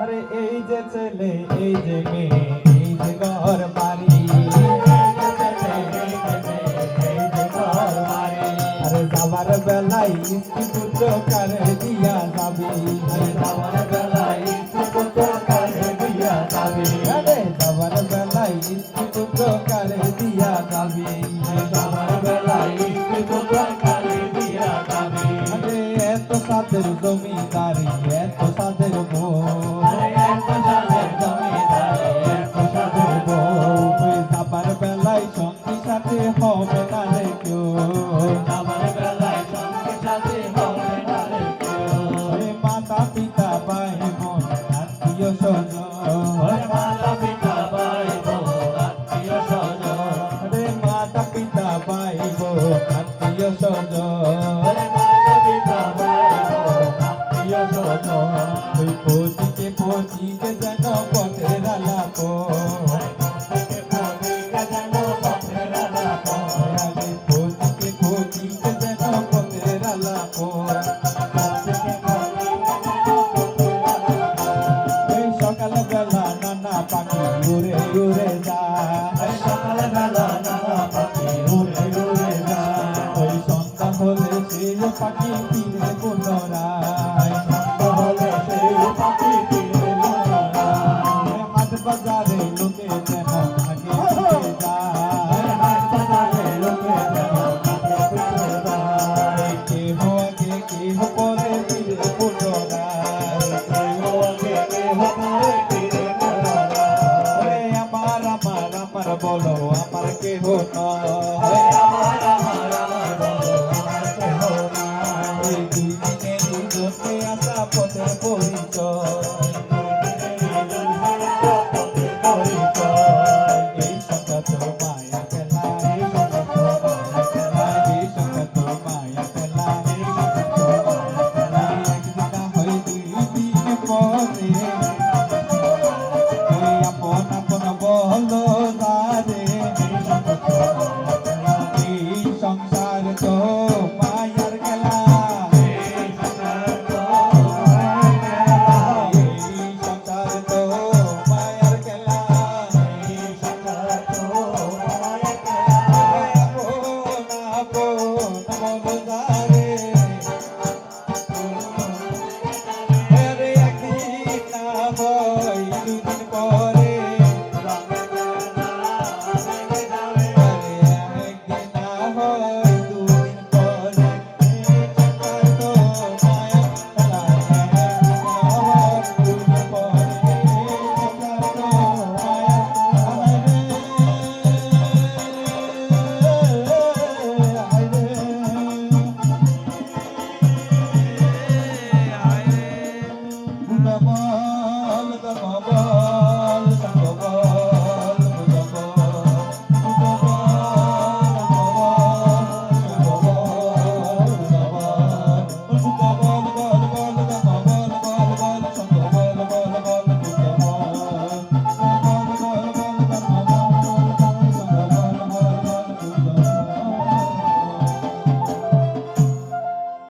আরে এই যে ছেলে এই যে মেয়ে এই যে ঘর বাড়ি আরে যাবার বেলায় ইস্তি পুত্র কারে দিয়া যাবি যাবার বেলায় ইস্তি পুত্র কারে দিয়া যাবি আরে যাবার বেলায় ইস্তি পুত্র কারে দিয়া যাবি যাবার সাদের জমিদারি এত সাদের বউ। এত সাদের জমিদারি এত সাদের বউ। তুই যাবার বেলায় সঙ্গী সাথে হবে না রে কেউ যাবার বেলায় সঙ্গী সাথে হবে না রে কেউ। মাতা পিতা ভাই বোন আত্মীয় স্বজন। মাতা পিতা ভাই বোন আত্মীয় স্বজন। রে মাতা পিতা ভাই বোন আত্মীয় স্বজন। ওই পতিকে পতিকে যেন পথের আলাপ পতিকে পতিকে যেন পথের আলাপ সকালবেলা নানা পাখি উড়ে উড়ে বলো আমার কেহ নয়